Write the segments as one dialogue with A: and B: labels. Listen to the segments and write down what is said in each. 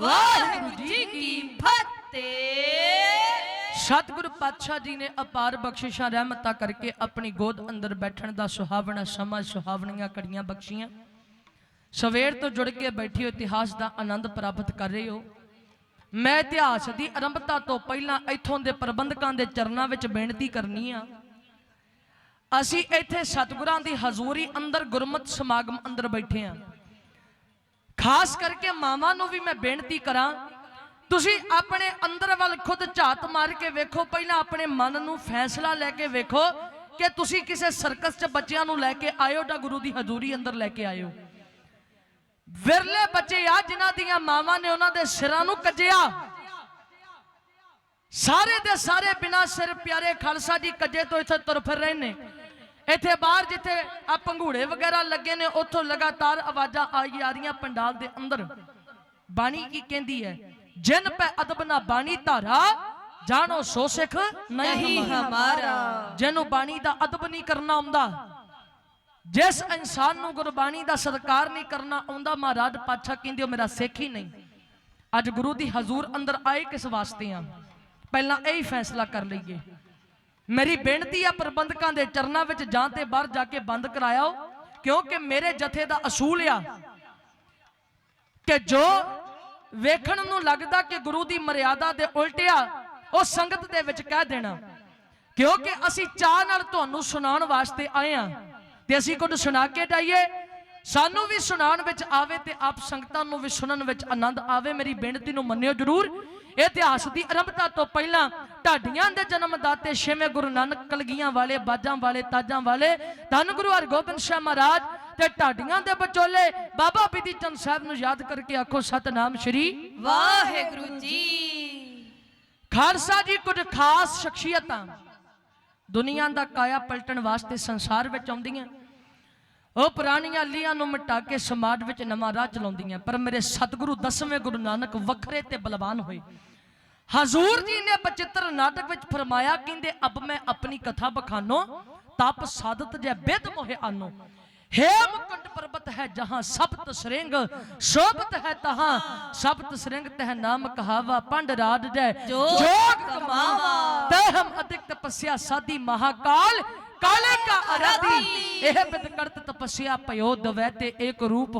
A: ਵਾਹਿਗੁਰੂ ਜੀ ਕੀ ਫਤਿਹ।
B: ਸਤਿਗੁਰੂ ਪਾਤਸ਼ਾਹ ਜੀ ਨੇ ਅਪਾਰ ਬਖਸ਼ਿਸ਼ਾਂ ਰਹਿਮਤਾਂ ਕਰਕੇ ਆਪਣੀ ਗੋਦ ਅੰਦਰ ਬੈਠਣ ਦਾ ਸੁਹਾਵਣਾ ਸਮਾਂ ਸੁਹਾਵਣੀਆਂ ਘੜੀਆਂ ਬਖਸ਼ੀਆਂ। ਸਵੇਰ ਤੋਂ ਜੁੜ ਕੇ ਬੈਠੇ ਹੋ, ਇਤਿਹਾਸ ਦਾ ਆਨੰਦ ਪ੍ਰਾਪਤ ਕਰ ਰਹੇ ਹੋ। ਮੈਂ ਇਤਿਹਾਸ ਦੀ ਆਰੰਭਤਾ ਤੋਂ ਪਹਿਲਾਂ ਇੱਥੋਂ ਦੇ ਪ੍ਰਬੰਧਕਾਂ ਦੇ ਚਰਨਾਂ ਵਿੱਚ ਬੇਨਤੀ ਕਰਨੀ ਆ। ਅਸੀਂ ਇੱਥੇ ਸਤਿਗੁਰਾਂ ਦੀ ਹਜ਼ੂਰੀ ਅੰਦਰ ਗੁਰਮਤ ਸਮਾਗਮ ਅੰਦਰ ਬੈਠੇ ਆ। ਖਾਸ ਕਰਕੇ ਮਾਵਾਂ ਨੂੰ ਵੀ ਮੈਂ ਬੇਨਤੀ ਕਰਾਂ, ਤੁਸੀਂ ਆਪਣੇ ਅੰਦਰ ਵੱਲ ਖੁਦ ਝਾਤ ਮਾਰ ਕੇ ਵੇਖੋ, ਪਹਿਲਾਂ ਆਪਣੇ ਮਨ ਨੂੰ ਫੈਸਲਾ ਲੈ ਕੇ ਵੇਖੋ ਕਿ ਤੁਸੀਂ ਕਿਸੇ ਸਰਕਸ 'ਚ ਬੱਚਿਆਂ ਨੂੰ ਲੈ ਕੇ ਆਇਓ ਜਾਂ ਗੁਰੂ ਦੀ ਹਜ਼ੂਰੀ ਅੰਦਰ ਲੈ ਕੇ ਆਇਓ। ਵਿਰਲੇ ਬੱਚੇ ਆ, ਜਿਨ੍ਹਾਂ ਦੀਆਂ ਮਾਵਾਂ ਨੇ ਉਹਨਾਂ ਦੇ ਸਿਰਾਂ ਨੂੰ ਕੱਜਿਆ। ਸਾਰੇ ਦੇ ਸਾਰੇ ਬਿਨਾ ਸਿਰ ਪਿਆਰੇ ਖਾਲਸਾ ਜੀ ਕੱਜੇ ਤੋਂ ਇੱਥੇ ਤੁਰ ਫਿਰ ਰਹੇ ਨੇ। ਇੱਥੇ ਬਾਹਰ ਜਿੱਥੇ ਆ ਪੰਘੂੜੇ ਵਗੈਰਾ ਲੱਗੇ ਨੇ ਉੱਥੋਂ ਲਗਾਤਾਰ ਆਵਾਜ਼ਾਂ ਆਈ ਆ ਰਹੀਆਂ ਪੰਡਾਲ ਦੇ ਅੰਦਰ। ਬਾਣੀ ਕੀ ਕਹਿੰਦੀ ਹੈ? ਜਿਨ ਪੈ ਅਦਬ ਨਾ ਬਾਣੀ ਧਾਰਾ ਜਾਣੋ ਸੋ ਸਿੱਖ ਨਹੀਂ ਹਮਾਰਾ। ਜਿਹਨੂੰ ਬਾਣੀ ਦਾ ਅਦਬ ਨਹੀਂ ਕਰਨਾ ਆਉਂਦਾ ਜਿਸ ਇਨਸਾਨ ਨੂੰ ਗੁਰਬਾਣੀ ਦਾ ਸਤਿਕਾਰ ਨਹੀਂ ਕਰਨਾ ਆਉਂਦਾ ਮਹਾਰਾਜ ਪਾਤਸ਼ਾਹ ਕਹਿੰਦੇ ਉਹ ਮੇਰਾ ਸਿੱਖ ਹੀ ਨਹੀਂ। ਅੱਜ ਗੁਰੂ ਦੀ ਹਜ਼ੂਰ ਅੰਦਰ ਆਏ ਕਿਸ ਵਾਸਤੇ ਆ? ਪਹਿਲਾਂ ਇਹ ਹੀ ਫੈਸਲਾ ਕਰ ਲਈਏ। ਮੇਰੀ ਬੇਨਤੀ ਆ ਪ੍ਰਬੰਧਕਾਂ ਦੇ ਚਰਨਾਂ ਵਿੱਚ ਜਾਂ ਤੇ ਬਾਹਰ ਜਾ ਕੇ ਬੰਦ ਕਰਾਇਓ, ਕਿਉਂਕਿ ਮੇਰੇ ਜਥੇ ਦਾ ਅਸੂਲ ਆ ਕਿ ਜੋ ਵੇਖਣ ਨੂੰ ਲੱਗਦਾ ਕਿ ਗੁਰੂ ਦੀ ਮਰਿਆਦਾ ਦੇ ਉਲਟਿਆ ਉਹ ਸੰਗਤ ਦੇ ਵਿੱਚ ਕਹਿ ਦੇਣਾ। ਕਿਉਂਕਿ ਅਸੀਂ ਚਾਹ ਨਾਲ ਤੁਹਾਨੂੰ ਸੁਣਾਉਣ ਵਾਸਤੇ ਆਏ ਆ। ਤੇ ਅਸੀਂ ਕੁਝ ਸੁਣਾ ਕੇ ਜਾਈਏ। ਸਾਨੂੰ ਵੀ ਸੁਣਾਉਣ ਵਿੱਚ ਆਵੇ ਤੇ ਆਪ ਸੰਗਤਾਂ ਨੂੰ ਵੀ ਸੁਣਨ ਵਿੱਚ ਆਨੰਦ ਆਵੇ, ਮੇਰੀ ਬੇਨਤੀ ਨੂੰ ਮੰਨਿਓ ਜਰੂਰ। ਇਤਿਹਾਸ ਦੀ ਆਰੰਭਤਾ ਤੋਂ ਪਹਿਲਾਂ ਢਾਡੀਆਂ ਦੇ ਜਨਮਦਾਤੇ ਛੇਵੇਂ ਗੁਰੂ ਨਾਨਕ ਕਲਗੀਆਂ ਵਾਲੇ ਬਾਜਾਂ ਵਾਲੇ ਤਾਜਾਂ ਵਾਲੇ ਧੰਨ ਗੁਰੂ ਹਰਗੋਬਿੰਦ ਸਾਹਿਬ ਮਹਾਰਾਜ ਤੇ ਢਾਡੀਆਂ ਦੇ ਵਿਚੋਲੇ ਬਾਬਾ ਬਿਧੀ ਚੰਦ ਸਾਹਿਬ ਨੂੰ ਯਾਦ ਕਰਕੇ ਆਖੋ ਸਤਨਾਮ ਸ਼੍ਰੀ
A: ਵਾਹਿਗੁਰੂ ਜੀ।
B: ਖਾਲਸਾ ਜੀ ਕੁਝ ਖਾਸ ਸ਼ਖਸੀਅਤਾਂ ਦੁਨੀਆ ਦਾ ਕਾਇਆ ਪਲਟਣ ਵਾਸਤੇ ਸੰਸਾਰ ਵਿੱਚ ਆਉਂਦੀਆਂ। ਉਹ ਪੁਰਾਣੀਆਂ ਲੀਆਂ ਨੂੰ ਮਿਟਾ ਕੇ ਸਮਾਜ ਵਿੱਚ ਨਵਾਂ ਰਾਹ ਚਲਾਉਂਦੀਆਂ ਪਰ ਮੇਰੇ ਸਤਿਗੁਰੂ ਦਸਵੇਂ ਗੁਰੂ ਨਾਨਕ ਵੱਖਰੇ ਤੇ ਬਲਵਾਨ ਹੋਏ। ਹਜ਼ੂਰ ਜੀ ਨੇ ਬਚਿੱਤਰ ਨਾਟਕ ਵਿੱਚ ਫਰਮਾਇਆ ਕਹਿੰਦੇ ਅਬ ਮੈਂ ਆਪਣੀ ਕਥਾ ਬਖਾਨੋ ਤਪ ਸਾਧਤ ਜੈ ਬਿਦ ਮੋਹਿ ਆਨੋ। ਹੇਮਕੁੰਟ ਪਰਬਤ ਹੈ ਜਹਾਂ ਸਪਤ ਸ੍ਰਿੰਗ ਸ਼ੋਭਤ ਹੈ ਤਹਾਂ ਸਪਤ ਸ੍ਰਿੰਗ ਤਹ ਨਾਮ ਕਹਾਵਾ ਪੰਡ ਰਾਜ ਜੈ
A: ਜੋਗ ਕਮਾਵਾ।
B: ਤੈ ਹਮ ਅਧਿਕ ਤਪੱਸਿਆ ਸਾਦੀ ਮਹਾਕਾਲ ਕਾਲੇ ਕਾ ਅਰਾਧੀ। ਇਹ ਬਿਦ ਕਰਤ ਤਪੱਸਿਆ ਪਇਓ ਦਵੈ ਤੇ ਇੱਕ ਰੂਪ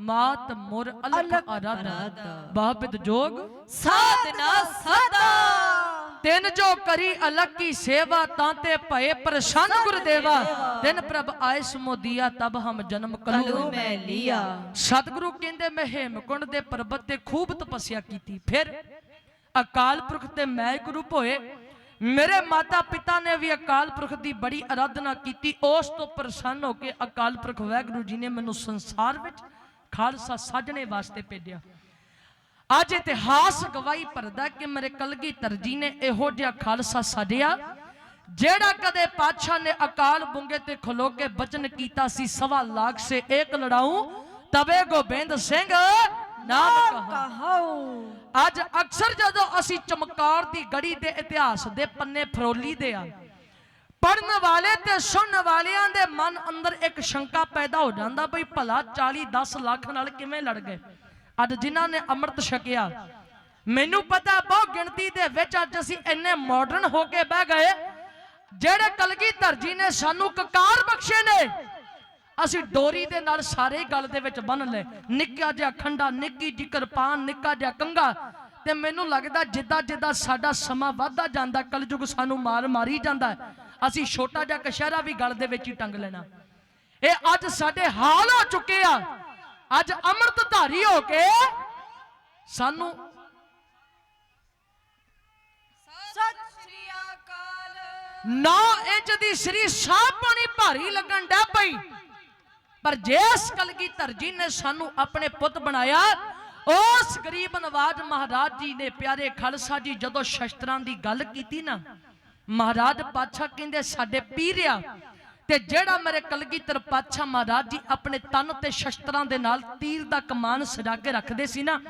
B: ਮਾਤ ਮੁਰ ਅਲਖ ਅਰਾਧਾ। ਬਾਬਿਦ ਜੋਗ
A: ਸਾਧਨਾ ਸਦਾ।
B: ਤਿੰਨ ਜੋ ਕਰੀ ਅਲਖ ਕੀ ਸੇਵਾ ਤਾਂ ਤੇ ਭਏ ਪ੍ਰਸੰਨ ਗੁਰਦੇਵਾ। ਦਿਨ ਪ੍ਰਭ ਆਏ ਸਮੋਦੀਆ ਤਬ ਹਮ ਜਨਮ ਕਲੂ।
A: ਕਲੂ ਮੈਂ ਲਿਆ।
B: ਸਤਿਗੁਰੂ ਕਹਿੰਦੇ ਮੈਂ ਹੇਮਕੁੰਡ ਦੇ ਪਰਬਤ ਤੇ ਖੂਬ ਤਪੱਸਿਆ ਕੀਤੀ। ਫਿਰ ਅਕਾਲ ਪੁਰਖ ਤੇ ਮੈਂ ਇੱਕ ਰੂਪ ਹੋਏ। ਮੇਰੇ ਮਾਤਾ ਪਿਤਾ ਨੇ ਵੀ ਅਕਾਲ ਪੁਰਖ ਦੀ ਬੜੀ ਅਰਾਧਨਾ ਕੀਤੀ। ਉਸ ਤੋਂ ਪ੍ਰਸੰਨ ਹੋ ਕੇ ਅਕਾਲ ਪੁਰਖ ਵਾਹਿਗੁਰੂ ਜੀ ਨੇ ਮੈਨੂੰ ਸੰਸਾਰ ਵਿੱਚ ਖਾਲਸਾ ਸਾਜਣੇ ਵਾਸਤੇ ਭੇਜਿਆ। ਅੱਜ ਇਤਿਹਾਸ ਗਵਾਹੀ ਭਰਦਾ ਕਿ ਮੇਰੇ ਕਲਗੀਧਰ ਜੀ ਨੇ ਇਹੋ ਜਿਹਾ ਖਾਲਸਾ ਸਾਜਿਆ ਜਿਹੜਾ ਕਦੇ ਪਾਤਸ਼ਾਹ ਨੇ ਅਕਾਲ ਬੁੰਗੇ ਤੇ ਖਲੋ ਕੇ ਬਚਨ ਕੀਤਾ ਸੀ ਸਵਾ ਲੱਖ ਸੇ ਇੱਕ ਲੜਾਉ ਤਵੇ ਗੋਬਿੰਦ ਸਿੰਘ ਨਾਮ ਕਹਾ
A: ਕਹਾਉ
B: ਅੱਜ ਅਕਸਰ ਜਦੋਂ ਅਸੀਂ ਚਮਕਾਰ ਦੀ ਗੜੀ ਦੇ ਇਤਿਹਾਸ ਦੇ ਪੰਨੇ ਫਰੋਲੀ ਦੇ ਆ ਪੜਨ ਵਾਲੇ ਤੇ ਸੁਣਨ ਵਾਲਿਆਂ ਦੇ ਮਨ ਅੰਦਰ ਇੱਕ ਸ਼ੰਕਾ ਪੈਦਾ ਹੋ ਜਾਂਦਾ ਬਈ ਭਲਾ 40 10 ਲੱਖ ਨਾਲ ਕਿਵੇਂ ਲੜ ਗਏ? ਅੱਜ ਜਿਨ੍ਹਾਂ ਨੇ ਅੰਮ੍ਰਿਤ ਛਕਿਆ, ਮੈਨੂੰ ਪਤਾ ਬਹੁ ਗਿਣਤੀ ਦੇ ਵਿੱਚ ਅੱਜ ਅਸੀਂ ਇੰਨੇ ਮਾਡਰਨ ਹੋ ਕੇ ਬਹਿ ਗਏ, ਜਿਹੜੇ ਕਲਗੀਧਰ ਜੀ ਨੇ ਸਾਨੂੰ ਕਕਾਰ ਬਖਸ਼ੇ ਨੇ, ਅਸੀਂ ਡੋਰੀ ਦੇ ਨਾਲ ਸਾਰੇ ਗੱਲ ਦੇ ਵਿੱਚ ਬੰਨ ਲਏ। ਨਿੱਕਾ ਜਿਹਾ ਖੰਡਾ, ਨਿੱਕੀ ਜਿਹੀ ਕਿਰਪਾਨ ਨਿੱਕਾ ਜਿਹਾ ਕੰਗਾ ਤੇ ਮੈਨੂੰ ਲੱਗਦਾ ਜਿੱਦਾਂ ਜਿੱਦਾਂ ਸਾਡਾ ਸਮਾਂ ਵੱਧਦਾ ਜਾਂਦਾ, ਕਲਯੁਗ ਸਾਨੂੰ ਮਾਰ ਮਾਰੀ ਜਾਂਦਾ ਅਸੀਂ ਛੋਟਾ ਜਿਹਾ ਕਸ਼ਹਿਰਾ ਵੀ ਗਲ ਦੇ ਵਿੱਚ ਹੀ ਟੰਗ ਲੈਣਾ। ਇਹ ਅੱਜ ਸਾਡੇ ਹਾਲ ਹੋ ਚੁੱਕੇ ਆ। ਅੱਜ ਅੰਮ੍ਰਿਤਧਾਰੀ ਹੋ ਕੇ ਸਾਨੂੰ
A: ਸਤਿ ਸ੍ਰੀ ਅਕਾਲ
B: 9 ਇੰਚ ਦੀ ਸ੍ਰੀ ਸਾਹ ਪਾਣੀ ਭਾਰੀ ਲੱਗਣ ਡੈ ਪਈ। ਪਰ ਜਿਸ ਕਲਗੀਧਰ ਧਰਜੀ ਨੇ ਸਾਨੂੰ ਆਪਣੇ ਪੁੱਤ ਬਣਾਇਆ, ਉਸ ਗਰੀਬ ਨਵਾਜ ਮਹਾਰਾਜ ਜੀ ਨੇ ਪਿਆਰੇ ਖਾਲਸਾ ਜੀ ਜਦੋਂ ਸ਼ਸਤਰਾਂ ਦੀ ਗੱਲ ਕੀਤੀ ਨਾ ਮਹਾਰਾਜ ਪਾਤਸ਼ਾਹ ਕਹਿੰਦੇ, ਸਾਡੇ ਪੀਰਿਆ, ਤੇ ਜਿਹੜਾ ਮੇਰੇ ਕਲਗੀਧਰ ਪਾਤਸ਼ਾਹ ਮਹਾਰਾਜ ਜੀ ਆਪਣੇ ਤਨ ਤੇ ਸ਼ਸਤਰਾਂ ਦੇ ਨਾਲ ਤੀਰ ਦਾ ਕਮਾਨ ਸਜਾ ਕੇ ਰੱਖਦੇ ਸੀ ਨਾ,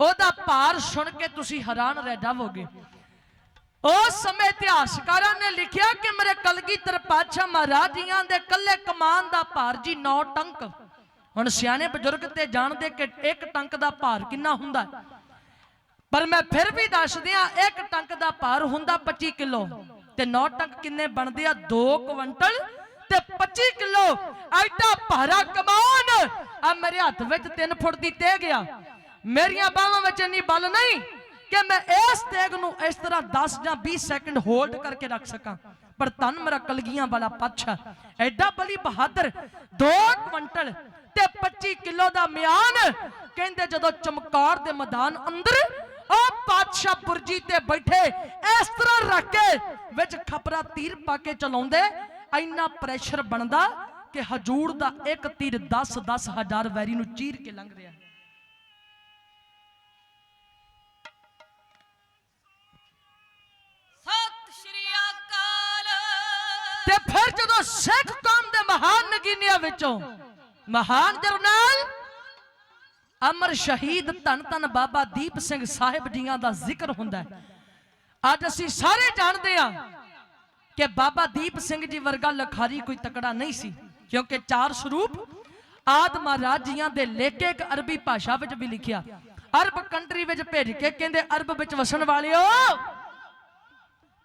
B: ਉਹਦਾ ਭਾਰ ਸੁਣ ਕੇ ਤੁਸੀਂ ਹੈਰਾਨ ਰਹਿ ਜਾਵੋਗੇ ਉਸ ਸਮੇਂ ਇਤਿਹਾਸਕਾਰਾਂ ਨੇ ਲਿਖਿਆ ਕਿ ਮੇਰੇ ਕਲਗੀਧਰ ਪਾਤਸ਼ਾਹ ਮਹਾਰਾਜ ਜੀਆਂ ਦੇ ਕੱਲੇ ਕਮਾਨ ਦਾ ਭਾਰ ਜੀ 9 ਟੰਕ ਹੁਣ ਸਿਆਣੇ ਬਜ਼ੁਰਗ ਤੇ ਜਾਣਦੇ ਕਿ ਇੱਕ ਟੰਕ ਦਾ ਭਾਰ ਕਿੰਨਾ ਹੁੰਦਾ ਹੈ। ਪਰ ਮੈਂ ਫਿਰ ਵੀ ਦੱਸ ਦਿਆਂ ਇੱਕ ਟੰਕ ਦਾ ਭਾਰ ਹੁੰਦਾ 25 ਕਿਲੋ। ਤੇ 9 ਟੰਕ ਕਿੰਨੇ ਬਣਦੇ ਆ? 2 ਕੁਇੰਟਲ। ਤੇ 25 ਕਿਲੋ ਐਡਾ ਭਾਰਾ ਕਮਾਨ ਆ ਮੇਰੇ ਹੱਥ ਵਿੱਚ 3 ਫੁੱਟ ਦੀ ਤੇਗ ਆ। ਮੇਰੀਆਂ ਬਾਹਾਂ ਵਿੱਚ ਇੰਨੀ ਬਲ ਨਹੀਂ ਕਿ ਮੈਂ ਇਸ ਤੇਗ ਨੂੰ ਇਸ ਤਰ੍ਹਾਂ 10 ਜਾਂ 20 ਸੈਕਿੰਡ ਹੋਲਡ ਕਰਕੇ ਰੱਖ ਸਕਾਂ। ਪਰ ਤਨ ਮੇਰਾ ਕਲਗੀਆਂ ਵਾਲਾ ਪਾਛਾ ਐਡਾ ਬਲੀ ਬਹਾਦਰ 2 ਕੁਇੰਟਲ ਤੇ 25 ਕਿਲੋ ਦਾ ਮਿਆਨ। ਕਹਿੰਦੇ ਜਦੋਂ ਚਮਕੌਰ ਦੇ ਮੈਦਾਨ ਅੰਦਰ ਉਹ ਪਾਤਸ਼ਾਹ ਬੁਰਜੀ ਤੇ ਬੈਠੇ ਇਸ ਤਰ੍ਹਾਂ ਰੱਖ ਕੇ ਵਿੱਚ ਖਪਰਾ ਤੀਰ ਪਾ ਕੇ ਚਲਾਉਂਦੇ ਇੰਨਾ ਪ੍ਰੈਸ਼ਰ ਬਣਦਾ ਕਿ ਹਜੂਰ ਦਾ ਇੱਕ ਤੀਰ 10 10 ਹਜ਼ਾਰ ਵੈਰੀ ਨੂੰ ਚੀਰ ਕੇ ਲੰਘ ਰਿਹਾ
A: ਸਤਿ ਸ਼੍ਰੀ ਅਕਾਲ।
B: ਤੇ ਫਿਰ ਜਦੋਂ ਸਿੱਖ ਕੌਮ ਦੇ ਮਹਾਨ ਨਗੀਨਿਆਂ ਵਿੱਚੋਂ ਮਹਾਨ ਜਰਨੈਲ ਅਮਰ ਸ਼ਹੀਦ ਧੰਨ ਧੰਨ ਬਾਬਾ ਦੀਪ ਸਿੰਘ ਸਾਹਿਬ ਜੀਆਂ ਦਾ ਜ਼ਿਕਰ ਹੁੰਦਾ ਹੈ। ਅੱਜ ਅਸੀਂ ਸਾਰੇ ਜਾਣਦੇ ਹਾਂ ਕਿ ਬਾਬਾ ਦੀਪ ਸਿੰਘ ਜੀ ਵਰਗਾ ਲਖਾਰੀ ਕੋਈ ਤਕੜਾ ਨਹੀਂ ਸੀ, ਕਿਉਂਕਿ ਚਾਰ ਸਰੂਪ ਆਦ ਮਹਾਰਾਜ ਜੀਆਂ ਦੇ ਲੇਖੇ ਇੱਕ ਅਰਬੀ ਭਾਸ਼ਾ ਵਿੱਚ ਵੀ ਲਿਖਿਆ। ਅਰਬ ਕੰਟਰੀ ਵਿੱਚ ਭੇਜ ਕੇ ਕਹਿੰਦੇ ਅਰਬ ਵਿੱਚ ਵਸਣ ਵਾਲਿਓ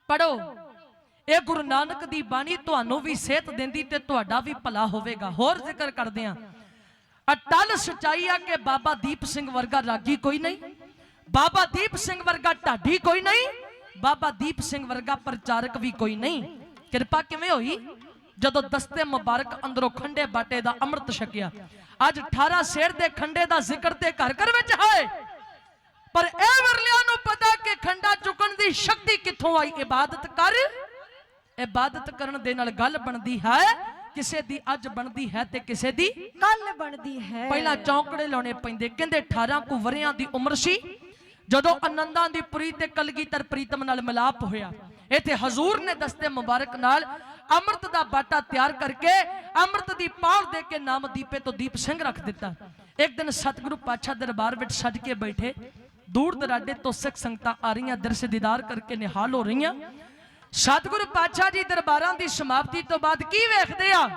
B: ਪੜੋ ਇਹ ਗੁਰੂ ਨਾਨਕ ਦੀ ਬਾਣੀ ਤੁਹਾਨੂੰ ਵੀ ਸਿਹਤ ਦਿੰਦੀ ਤੇ ਤੁਹਾਡਾ ਵੀ ਭਲਾ ਹੋਵੇਗਾ। ਹੋਰ ਜ਼ਿਕਰ ਕਰਦੇ ਆ ਅਟਲ ਸਚਾਈ ਆ ਕਿ ਬਾਬਾ ਦੀਪ ਸਿੰਘ ਵਰਗਾ ਰਾਗੀ ਕੋਈ ਨਹੀਂ। ਬਾਬਾ ਦੀਪ ਸਿੰਘ ਵਰਗਾ ਢਾਡੀ ਕੋਈ ਨਹੀਂ। ਬਾਬਾ ਦੀਪ ਸਿੰਘ ਵਰਗਾ ਪ੍ਰਚਾਰਕ ਵੀ ਕੋਈ ਨਹੀਂ। ਕਿਰਪਾ ਕਿਵੇਂ ਹੋਈ? ਜਦੋਂ ਦਸਤੇ ਮੁਬਾਰਕ ਅੰਦਰੋਂ ਖੰਡੇ ਬਾਟੇ ਦਾ ਅੰਮ੍ਰਿਤ ਛਕਿਆ। ਅੱਜ 18 ਸ਼ੇਰ ਦੇ ਖੰਡੇ ਦਾ ਜ਼ਿਕਰ ਤੇ ਘਰ ਘਰ ਵਿੱਚ ਹੈ। ਪਰ ਇਹ ਵਰਲਿਆਂ ਨੂੰ ਪਤਾ ਕਿ ਖੰਡਾ ਚੁੱਕਣ ਦੀ ਸ਼ਕਤੀ ਕਿੱਥੋਂ ਆਈ? ਇਬਾਦਤ ਕਰ। ਇਬਾਦਤ ਕਰਨ ਦੇ ਨਾਲ ਗੱਲ ਬਣਦੀ ਹੈ ਕਿਸੇ ਦੀ ਅੱਜ ਬਣਦੀ ਹੈ ਤੇ ਕਿਸੇ ਦੀ
A: ਕੱਲ ਬਣਦੀ ਹੈ।
B: ਪਹਿਲਾਂ ਚੌਂਕੜੇ ਲਾਉਣੇ ਪੈਂਦੇ ਕਹਿੰਦੇ 18 ਕੁ ਵਰਿਆਂ ਦੀ ਉਮਰ ਸੀ। ਜਦੋਂ ਆਨੰਦਾਂ ਦੀ ਪੁਰੀ ਤੇ ਕਲਗੀਧਰ ਪ੍ਰੀਤਮ ਨਾਲ ਮਿਲਾਪ ਹੋਇਆ ਇੱਥੇ ਹਜ਼ੂਰ ਨੇ ਦਸਤੇ ਮੁਬਾਰਕ ਨਾਲ ਅੰਮ੍ਰਿਤ ਦਾ ਬਾਟਾ ਤਿਆਰ ਕਰਕੇ ਅੰਮ੍ਰਿਤ ਦੀ ਪਾਲ ਦੇ ਕੇ ਨਾਮ ਦੀਪੇ ਤੋਂ ਦੀਪ ਸਿੰਘ ਰੱਖ ਦਿੱਤਾ। ਇੱਕ ਦਿਨ ਸਤਿਗੁਰੂ ਪਾਤਸ਼ਾਹ ਦਰਬਾਰ ਵਿੱਚ ਸੱਜ ਕੇ ਬੈਠੇ। ਦੂਰ ਦਰਾਡੇ ਤੋਂ ਸਿੱਖ ਸੰਗਤਾਂ ਆ ਰਹੀਆਂ ਦਰਸ਼ ਦੀਦਾਰ ਕਰਕੇ ਨਿਹਾਲ ਹੋ ਰਹੀਆਂ। ਸਤਿਗੁਰੂ ਪਾਤਸ਼ਾਹ ਜੀ ਦਰਬਾਰਾਂ ਦੀ ਸਮਾਪਤੀ ਤੋਂ ਬਾਅਦ ਕੀ ਵੇਖਦੇ ਆ?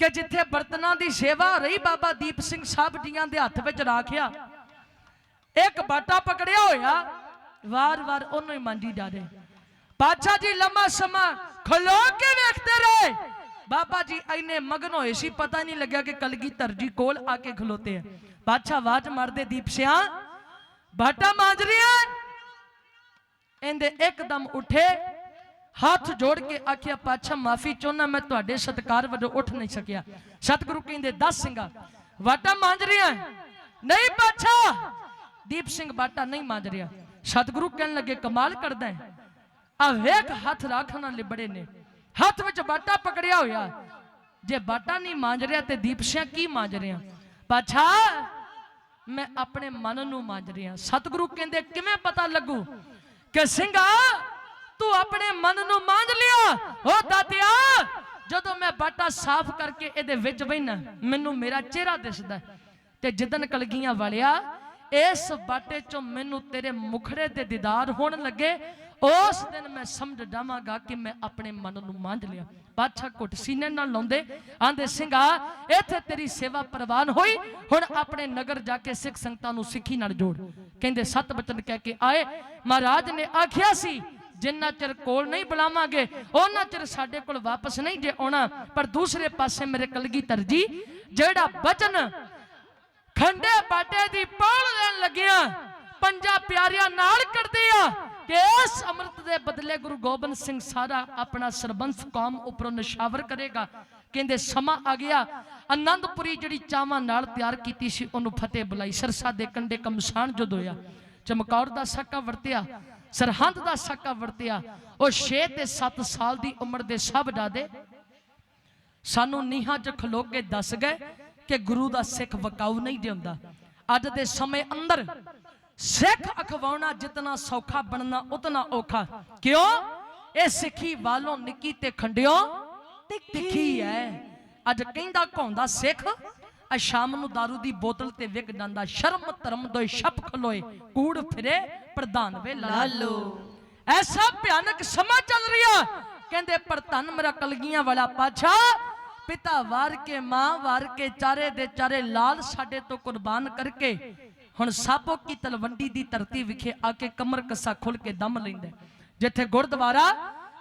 B: ਕਿ ਜਿੱਥੇ ਬਰਤਨਾਂ ਦੀ ਸੇਵਾ ਰਹੀ ਬਾਬਾ ਦੀਪ ਸਿੰਘ ਸਾਹਿਬ ਜੀਆਂ ਦੇ ਹੱਥ ਵਿੱਚ ਰਾਖਿਆ, ਇੱਕ ਬਾਟਾ ਪਕੜਿਆ ਹੋਇਆ ਵਾਰ-ਵਾਰ ਉਹਨੂੰ ਹੀ ਮਾਂਜੀ ਜਾ ਰਹੇ। ਪਾਤਸ਼ਾਹ ਜੀ ਲੰਮਾ ਸਮਾਂ ਖਲੋ ਕੇ ਵੇਖਦੇ ਰਹੇ। ਬਾਬਾ ਜੀ ਐਨੇ ਮਗਨ ਹੋਏ ਸੀ, ਪਤਾ ਨਹੀਂ ਲੱਗਿਆ ਕਿ ਕਲਗੀ ਜੀ ਕੋਲ ਆ ਕੇ ਖਲੋਤੇ ਆ। ਬਾਦਸ਼ਾਹ ਆਵਾਜ਼ ਮਾਰਦੇ, ਦੀਪ ਸਿਆ, ਬਾਟਾ ਮਾਂਜ ਰਿਹਾ ਇਹਦੇ ਇੱਕਦਮ ਉੱਠੇ, ਹੱਥ ਜੋੜ ਕੇ ਆਖਿਆ, ਪਾਤਸ਼ਾਹ, ਮਾਫੀ ਚਾਹੁੰਦਾ ਮੈਂ ਤੁਹਾਡੇ ਸਤਕਾਰ ਵਜੋਂ ਉੱਠ ਨਹੀਂ ਸਕਿਆ। ਸਤਿਗੁਰੂ ਕਹਿੰਦੇ, ਦੱਸ ਸਿੰਘਾ, ਵਾਟਾ ਮਾਂਜ ਰਿਹਾ ਨਹੀਂ, ਪਾਤਸ਼ਾਹ। ਦੀਪ ਸਿੰਘ ਬਾਟਾ ਨਹੀਂ ਮਾਂਜ ਰਿਹਾ। ਸਤਿਗੁਰੂ ਕਹਿਣ ਲੱਗੇ, ਕਮਾਲ ਕਰਦਾ ਹੈ। ਆ ਵੇਖ, ਹੱਥ ਰੱਖਣਾ ਲਿਬੜੇ ਨੇ। ਹੱਥ ਵਿੱਚ ਬਾਟਾ ਪਕੜਿਆ ਹੋਇਆ। ਜੇ ਬਾਟਾ ਨਹੀਂ ਮਾਂਜ ਰਿਹਾ ਤੇ ਦੀਪ ਸਿੰਘ ਕੀ ਮਾਂਜ ਰਿਹਾ? ਪਾਤਸ਼ਾਹ, ਮੈਂ ਆਪਣੇ ਮਨ ਨੂੰ ਮਾਂਜ ਰਿਹਾ। ਸਤਿਗੁਰੂ ਕਹਿੰਦੇ, ਕਿਵੇਂ ਪਤਾ ਲੱਗੂ? ਕਿ ਸਿੰਘਾ, ਤੂੰ ਆਪਣੇ ਮਨ ਨੂੰ ਮਾਂਜ ਲਿਆ? ਓ ਦਾਤਿਆ ਜਦੋਂ ਮੈਂ ਬਾਟਾ ਸਾਫ਼ ਕਰਕੇ ਇਹਦੇ ਵਿੱਚ ਬੈਣਾ ਮੈਨੂੰ ਮੇਰਾ ਚਿਹਰਾ ਦਿਸਦਾ ਤੇ ਜਿੱਦਨ ਕਲਗੀਆਂ ਵਾਲਿਆ, ਇਸ ਬਾਟੇ ਚੋਂ ਮੈਨੂੰ ਤੇਰੇ ਮੁਖੜੇ ਤੇ ਦੀਦਾਰ ਹੋਣ ਲੱਗੇ। ਉਸ ਦਿਨ ਮੈਂ ਸਮਝ ਜਾਵਾਂਗਾ ਕਿ ਮੈਂ ਆਪਣੇ ਮਨ ਨੂੰ ਮਾਂਜ ਲਿਆ। ਬਾਦਸ਼ਾਹ ਘੁੱਟ ਸੀਨੇ ਨਾਲ ਲਾਉਂਦੇ, ਆਂਦੇ, ਸਿੰਘਾ, ਇੱਥੇ ਤੇਰੀ ਸੇਵਾ ਪ੍ਰਵਾਨ ਹੋਈ। ਹੁਣ ਆਪਣੇ ਨਗਰ ਜਾ ਕੇ ਸਿੱਖ ਸੰਗਤਾਂ ਨੂੰ ਸਿੱਖੀ ਨਾਲ ਜੋੜ। ਕਹਿੰਦੇ, ਸਤ ਬਚਨ ਕਹਿ ਕੇ ਆਏ। ਮਹਾਰਾਜ ਨੇ ਆਖਿਆ ਸੀ, ਜਿੰਨਾ ਚਿਰ ਕੋਲ ਨਹੀਂ ਬੁਲਾਵਾਂਗੇ ਉਹਨਾਂ ਚਿਰ ਸਾਡੇ ਕੋਲ ਵਾਪਸ ਨਹੀਂ ਜੇ ਆਉਣਾ। ਪਰ ਦੂਸਰੇ ਪਾਸੇ ਮੇਰੇ ਕਲਗੀ ਜੀ, ਜਿਹੜਾ ਬਚਨ ਖੰਡੇ ਬਾਟੇ ਦੀ ਪੌਲ ਲੈਣ ਲੱਗਿਆ, ਪੰਜਾਂ ਪਿਆਰਿਆਂ ਨਾਲ ਕਰਦੇ ਆ, ਕਿ ਇਸ ਅੰਮ੍ਰਿਤ ਦੇ ਬਦਲੇ ਗੁਰੂ ਗੋਬਿੰਦ ਸਿੰਘ ਸਾਰਾ ਆਪਣਾ ਸਰਬੰਸ ਕੌਮ ਉੱਪਰੋਂ ਨਿਸ਼ਾਵਰ ਕਰੇਗਾ। ਕਹਿੰਦੇ, ਸਮਾਂ ਆ ਗਿਆ। ਆਨੰਦਪੁਰੀ ਜਿਹੜੀ ਚਾਵਾਂ ਨਾਲ ਤਿਆਰ ਕੀਤੀ ਸੀ, ਉਹਨੂੰ ਫਤਿਹ ਬੁਲਾਈ। ਸਰਸਾ ਦੇ ਕੰਡੇ ਕਮਸਾਨ ਜਦ ਹੋਇਆ, ਚਮਕੌਰ ਦਾ ਸਾਕਾ ਵਰਤਿਆ, ਸਰਹੰਦ ਦਾ ਸਾਕਾ ਵਰਤਿਆ, ਉਹ 6 ਤੇ 7 ਸਾਲ ਦੀ ਉਮਰ ਦੇ ਸਭ ਦਾਦੇ ਸਾਨੂੰ ਨੀਹਾਂ 'ਚ ਖਲੋ ਕੇ ਦੱਸ ਗਏ ਕਿ ਗੁਰੂ ਦਾ ਸਿੱਖ ਵਕਾਊ ਨਹੀਂ ਜਿਉਂਦਾ ਅੱਜ ਦੇ ਸਮੇਂ ਅੰਦਰ ਸਿੱਖ ਅਖਵਾਉਣਾ ਜਿਤਨਾ ਸੌਖਾ, ਬਣਨਾ ਉਤਨਾ ਔਖਾ। ਕਿਉਂ? ਇਹ ਸਿੱਖੀ ਵਾਲੋਂ ਨਿੱਕੀ ਤੇ ਖੰਡਿਓ ਤਿੱਖੀ ਹੈ। ਅੱਜ ਕਹਿੰਦਾ ਕੌਂਦਾ ਸਿੱਖ ਆ ਸ਼ਾਮ ਨੂੰ दारू ਦੀ ਬੋਤਲ ਤੇ ਵਿਕ ਜਾਂਦਾ ਸ਼ਰਮ ਧਰਮ ਦੋਏ ਛਪ ਖਲੋਏ ਕੂੜ ਫਿਰੇ ਪ੍ਰਧਾਨ ਵੇ ਲਾਲੋ। ਐਸਾ ਭਿਆਨਕ ਸਮਾਂ ਚੱਲ ਰਿਹਾ ਕਹਿੰਦੇ ਪਰ ਧੰਨ ਮੇਰਾ ਕਲਗੀਆਂ ਵਾਲਾ ਪਾਛਾ ਪਿਤਾ ਵਾਰ ਕੇ ਮਾਂ ਵਾਰ ਕੇ ਚਾਰੇ ਦੇ ਚਾਰੇ ਲਾਲ ਸਾਡੇ ਤੋਂ ਕੁਰਬਾਨ ਕਰਕੇ ਹੁਣ ਸਾਬੋ ਕੀ ਤਲਵੰਡੀ ਦੀ ਧਰਤੀ ਵਿਖੇ ਆ ਕੇ ਕਮਰ ਕੱਸਾ ਖੁੱਲ ਕੇ ਦਮ ਲੈਂਦਾ। ਜਿੱਥੇ ਗੁਰਦੁਆਰਾ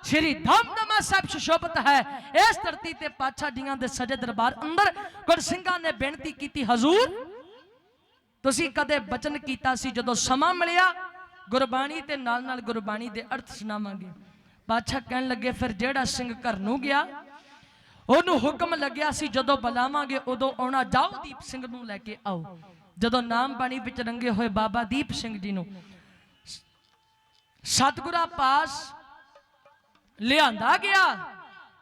B: ਸ਼੍ਰੀ ਧਮਦਮਾ ਸਾਹਿਬ ਸੁਸ਼ੋਭਿਤ ਹੈ। ਇਸ ਧਰਤੀ ਤੇ ਪਾਤਸ਼ਾਹ ਜੀਆਂ ਦੇ ਸਜੇ ਦਰਬਾਰ ਅੰਦਰ ਗੁਰਸਿੰਘਾਂ ਨੇ ਬੇਨਤੀ ਕੀਤੀ, ਹਜ਼ੂਰ, ਤੁਸੀਂ ਕਦੇ ਬਚਨ ਕੀਤਾ ਸੀ? ਜਦੋਂ ਸਮਾਂ ਮਿਲਿਆ, ਗੁਰਬਾਣੀ ਤੇ ਨਾਲ ਨਾਲ ਗੁਰਬਾਣੀ ਦੇ ਅਰਥ ਸੁਣਾਵਾਂਗੇ। ਬਾਦਸ਼ਾਹ ਕਹਿਣ ਲੱਗੇ, ਫਿਰ ਜਿਹੜਾ ਸਿੰਘ ਘਰ ਨੂੰ ਗਿਆ, ਉਹਨੂੰ ਹੁਕਮ ਲੱਗਿਆ ਸੀ, ਜਦੋਂ ਬੁਲਾਵਾਂਗੇ, ਉਦੋਂ ਆਉਣਾ ਜਾਓ ਦੀਪ ਸਿੰਘ ਨੂੰ ਲੈ ਕੇ ਆਓ। ਜਦੋਂ ਨਾਮ ਬਾਣੀ ਵਿੱਚ ਰੰਗੇ ਹੋਏ ਬਾਬਾ ਦੀਪ ਸਿੰਘ ਜੀ ਨੂੰ, ਸਤਿਗੁਰਾਂ ਪਾਸ ਲਿਆਂਦਾ ਗਿਆ।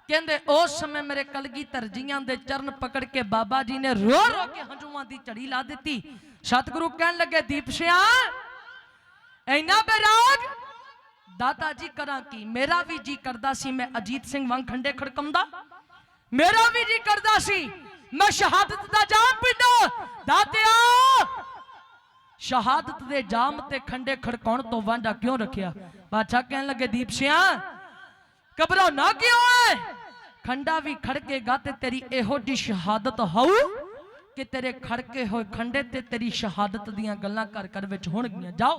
B: ਕਹਿੰਦੇ, ਉਸ ਸਮੇਂ ਮੇਰੇ ਕਲਗੀਧਰ ਜੀਆਂ ਦੇ ਚਰਨ ਪਕੜ ਕੇ ਬਾਬਾ ਜੀ ਨੇ ਰੋ ਰੋ ਕੇ ਹੰਝੂਆਂ ਦੀ ਝੜੀ ਲਾ ਦਿੱਤੀ। ਸਤਿਗੁਰੂ ਕਹਿਣ ਲੱਗੇ, ਦੀਪ ਸਿਆ ਐਨਾ ਬੇਰਾਗ ਦਾਤਾ ਜੀ, ਕਰਾਂ ਕੀ? ਮੇਰਾ ਵੀ ਜੀ ਕਰਦਾ ਸੀ, ਮੈਂ ਅਜੀਤ ਸਿੰਘ ਵਾਂਗ ਖੰਡੇ ਖੜਕਾਉਂਦਾ। ਮੇਰਾ ਵੀ ਜੀ ਕਰਦਾ ਸੀ, ਮੈਂ ਸ਼ਹਾਦਤ ਦਾ ਜਾਮ ਪੀਂਦਾ ਦਾਤਿਆ, ਸ਼ਹਾਦਤ ਦੇ ਜਾਮ ਤੇ ਖੰਡੇ ਖੜਕਾਉਣ ਤੋਂ ਵਾਂਡਾ ਕਿਉਂ ਰੱਖਿਆ? ਬਾਦਸ਼ਾਹ ਕਹਿਣ ਲੱਗੇ, ਦੀਪ ਸਿਆ ਘਬਰਾਉਣਾ ਕਿਉਂ ਹੈ ਖੰਡਾ ਵੀ ਖੜਕੇਗਾ ਤੇ ਤੇਰੀ ਇਹੋ ਜੀ ਸ਼ਹਾਦਤ ਹੋਊ ਕਿ ਤੇਰੇ ਖੜਕੇ ਹੋਏ ਖੰਡੇ ਤੇ ਤੇਰੀ ਸ਼ਹਾਦਤ ਦੀਆਂ ਗੱਲਾਂ ਘਰ ਘਰ ਵਿੱਚ ਹੋਣਗੀਆਂ। ਜਾਓ।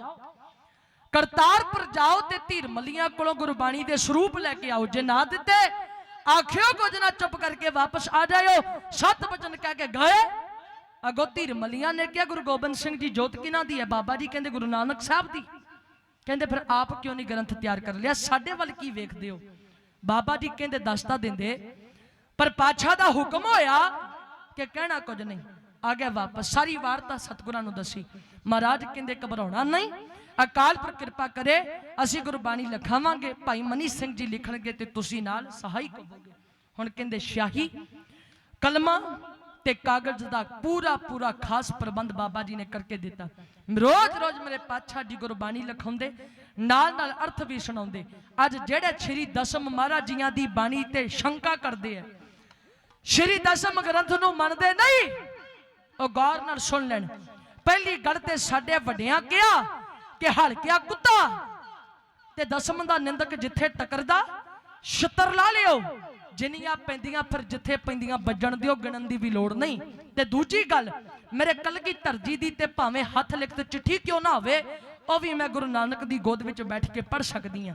B: ਕਰਤਾਰਪੁਰ ਜਾਓ ਤੇ ਧੀਰ ਮੱਲੀਆਂ ਕੋਲੋਂ ਗੁਰਬਾਣੀ ਦੇ ਸਰੂਪ ਲੈ ਕੇ ਆਓ। ਜੇ ਨਾ ਦਿੱਤੇ, ਆਖਿਓ ਕੁਝ ਨਾ, ਚੁੱਪ ਕਰਕੇ ਵਾਪਸ ਆ ਜਾਇਓ। ਸਤ ਬਚਨ ਕਹਿ ਕੇ ਗਏ। ਅਗੋ ਧੀਰ ਮੱਲੀਆਂ ਨੇ ਕਿਹਾ, ਗੁਰੂ ਗੋਬਿੰਦ ਸਿੰਘ ਜੀ ਜੋਤ ਕਿਹਨਾਂ ਦੀ ਹੈ ਬਾਬਾ ਜੀ ਕਹਿੰਦੇ ਗੁਰੂ ਨਾਨਕ ਸਾਹਿਬ ਦੀ। ਕਹਿੰਦੇ ਫਿਰ ਆਪ ਕਿਉਂ ਨਹੀਂ ਗ੍ਰੰਥ ਤਿਆਰ ਕਰ ਲਿਆ? ਸਾਡੇ ਵੱਲ ਕੀ ਵੇਖਦੇ ਹੋ? ਬਾਬਾ ਜੀ ਕਹਿੰਦੇ ਦਸਤਾ ਦਿੰਦੇ। ਪਰ ਪਾਛਾ ਦਾ ਹੁਕਮ ਹੋਇਆ ਕਿ ਕਹਿਣਾ ਕੁਝ ਨਹੀਂ। ਆ ਗਿਆ ਵਾਪਸ। ਸਾਰੀ ਵਾਰਤਾ ਸਤਿਗੁਰਾਂ ਨੂੰ ਦੱਸੀ। ਮਹਾਰਾਜ ਕਹਿੰਦੇ ਘਬਰਾਉਣਾ ਨਹੀਂ। ਅਕਾਲ ਪਰ ਕਿਰਪਾ ਕਰੇ, ਅਸੀਂ ਗੁਰਬਾਣੀ ਲਿਖਾਵਾਂਗੇ। ਭਾਈ ਮਨੀ ਸਿੰਘ ਜੀ ਲਿਖਣਗੇ ਤੇ ਤੁਸੀਂ ਨਾਲ ਸਹਾਈ ਹੋਵੋਗੇ ਹੁਣ ਕਹਿੰਦੇ ਸ਼ਾਹੀ ਕਲਮਾ ਤੇ ਕਾਗਜ਼ ਦਾ ਪੂਰਾ ਪੂਰਾ ਖਾਸ ਪ੍ਰਬੰਧ ਬਾਬਾ ਜੀ ਨੇ ਕਰਕੇ ਦਿੱਤਾ। ਰੋਜ਼ ਰੋਜ਼ ਮੇਰੇ ਪਾਤਸ਼ਾਹ ਜੀ ਗੁਰਬਾਣੀ ਲਿਖਾਉਂਦੇ। ਨਾਲ ਨਾਲ ਅਰਥ ਵੀ ਸੁਣਾਉਂਦੇ। ਅੱਜ ਜਿਹੜੇ ਸ਼੍ਰੀ ਦਸਮ ਮਹਾਰਾਜ ਜੀਆਂ ਦੀ ਬਾਣੀ ਤੇ ਸ਼ੰਕਾ ਕਰਦੇ ਆ, ਸ਼੍ਰੀ ਦਸਮ ਗ੍ਰੰਥ ਨੂੰ ਮੰਨਦੇ ਨਹੀਂ, ਉਹ ਗੌਰ ਨਾਲ ਸੁਣ ਲੈਣ। ਪਹਿਲੀ ਗੱਲ ਤੇ ਸਾਡੇ ਵੱਡਿਆਂ ਕਿਹਾ ਕਿ ਹਲਕਿਆ ਕੁੱਤਾ ਤੇ ਦਸਮ ਦਾ ਨਿੰਦਕ ਜਿੱਥੇ ਟਕਰਦਾ, ਛਤਰ ਲਾ ਲਿਓ। ਜਿੰਨੀਆਂ ਪੈਂਦੀਆਂ ਫਿਰ ਜਿੱਥੇ ਪੈਂਦੀਆਂ ਵੱਜਣ ਦਿਓ, ਗਿਣਨ ਦੀ ਵੀ ਲੋੜ ਨਹੀਂ। ਤੇ ਦੂਜੀ ਗੱਲ, ਮੇਰੇ ਕਲਗੀ ਧਰਜੀ ਦੀ ਤੇ ਭਾਵੇਂ ਹੱਥ ਲਿਖਤ ਚਿੱਠੀ ਕਿਉਂ ਨਾ ਹੋਵੇ ਉਹ ਵੀ ਮੈਂ ਗੁਰੂ ਨਾਨਕ ਦੀ ਗੋਦ ਵਿੱਚ ਬੈਠ ਕੇ ਪੜ ਸਕਦੀ ਆ